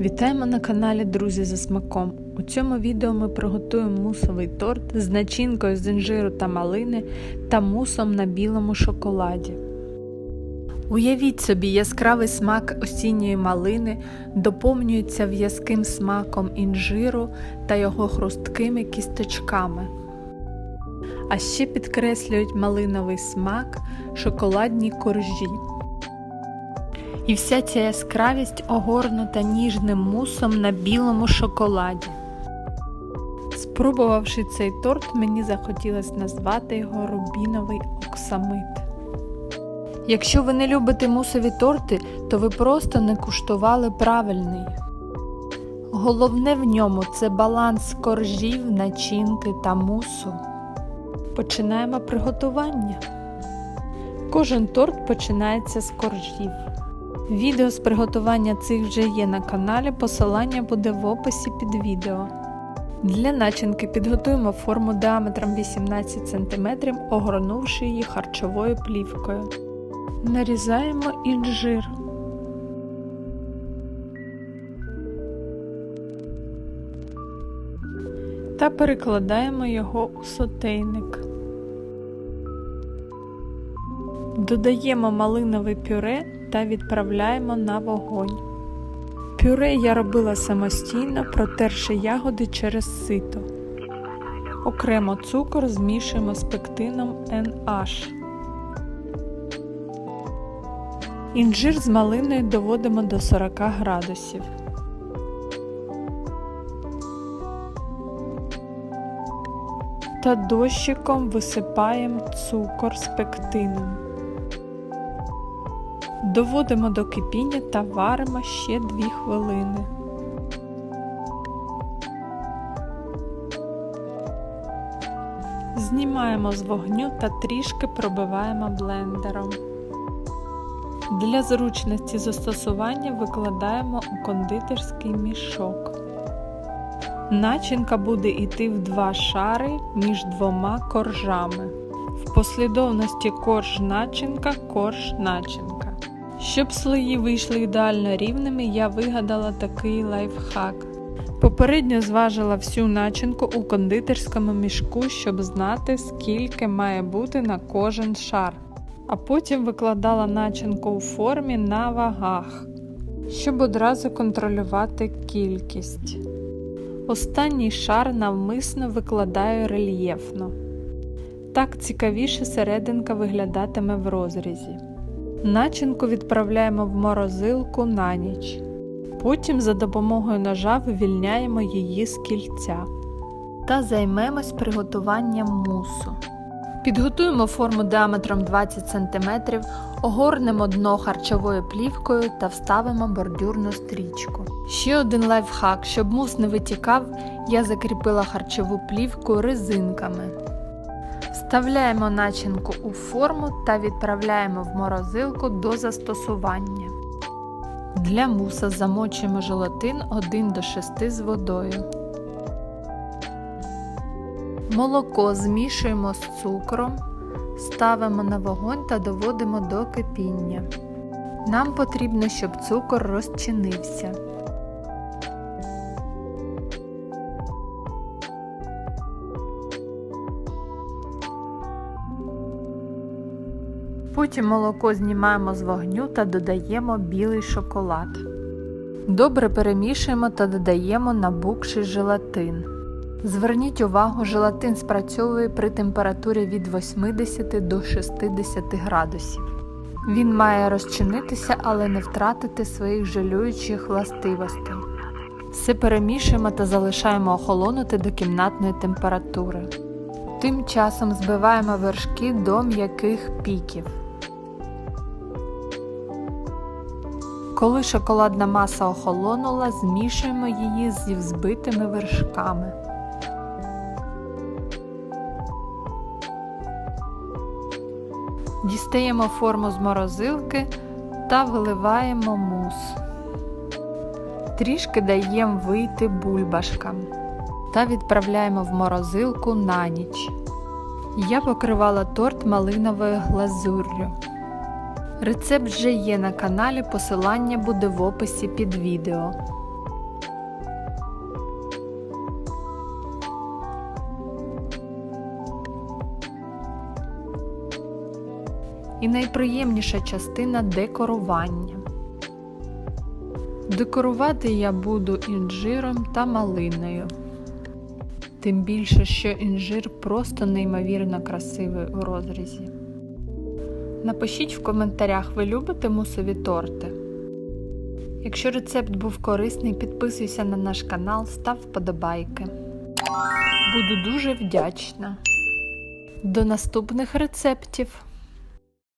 Вітаємо на каналі Друзі за смаком. У цьому відео ми приготуємо мусовий торт з начинкою з інжиру та малини та мусом на білому шоколаді. Уявіть собі, яскравий смак осінньої малини доповнюється в'язким смаком інжиру та його хрусткими кісточками. А ще підкреслюють малиновий смак шоколадні коржі. І вся ця яскравість огорнута ніжним мусом на білому шоколаді. Спробувавши цей торт, мені захотілося назвати його рубіновий оксамит. Якщо ви не любите мусові торти, то ви просто не куштували правильний. Головне в ньому це баланс коржів, начинки та мусу. Починаємо приготування. Кожен торт починається з коржів. Відео з приготування цих вже є на каналі, посилання буде в описі під відео. Для начинки підготуємо форму діаметром 18 см, огорнувши її харчовою плівкою. Нарізаємо інжир. Та перекладаємо його у сотейник. Додаємо малинове пюре та відправляємо на вогонь. Пюре я робила самостійно, протерши ягоди через сито. Окремо цукор змішуємо з пектином NH. Інжир з малиною доводимо до 40 градусів. Та дощиком висипаємо цукор з пектином. Доводимо до кипіння та варимо ще 2 хвилини. Знімаємо з вогню та трішки пробиваємо блендером. Для зручності застосування викладаємо у кондитерський мішок. Начинка буде йти в два шари між двома коржами. В послідовності корж начинка, корж начинка. Щоб слої вийшли ідеально рівними, я вигадала такий лайфхак. Попередньо зважила всю начинку у кондитерському мішку, щоб знати, скільки має бути на кожен шар. А потім викладала начинку у формі на вагах, щоб одразу контролювати кількість. Останній шар навмисно викладаю рельєфно. Так цікавіше серединка виглядатиме в розрізі. Начинку відправляємо в морозилку на ніч. Потім за допомогою ножа вивільняємо її з кільця та займемось приготуванням мусу. Підготуємо форму діаметром 20 см, огорнемо дно харчовою плівкою та вставимо бордюрну стрічку. Ще один лайфхак, щоб мус не витікав, я закріпила харчову плівку резинками. Вставляємо начинку у форму та відправляємо в морозилку до застосування. Для муса замочуємо желатин 1 до 6 з водою. Молоко змішуємо з цукром, ставимо на вогонь та доводимо до кипіння. Нам потрібно, щоб цукор розчинився. Потім молоко знімаємо з вогню та додаємо білий шоколад. Добре перемішуємо та додаємо набукший желатин. Зверніть увагу, желатин спрацьовує при температурі від 80 до 60 градусів. Він має розчинитися, але не втратити своїх жалюючих властивостей. Все перемішуємо та залишаємо охолонути до кімнатної температури. Тим часом збиваємо вершки до м'яких піків. Коли шоколадна маса охолонула, змішуємо її зі взбитими вершками. Дістаємо форму з морозилки та виливаємо мус. Трішки даємо вийти бульбашкам та відправляємо в морозилку на ніч. Я покривала торт малиновою глазур'ю. Рецепт вже є на каналі, посилання буде в описі під відео. І найприємніша частина декорування. Декорувати я буду інжиром та малиною. Тим більше, що інжир просто неймовірно красивий у розрізі. Напишіть в коментарях, ви любите мусові торти. Якщо рецепт був корисний, підписуйся на наш канал, став вподобайки. Буду дуже вдячна. До наступних рецептів!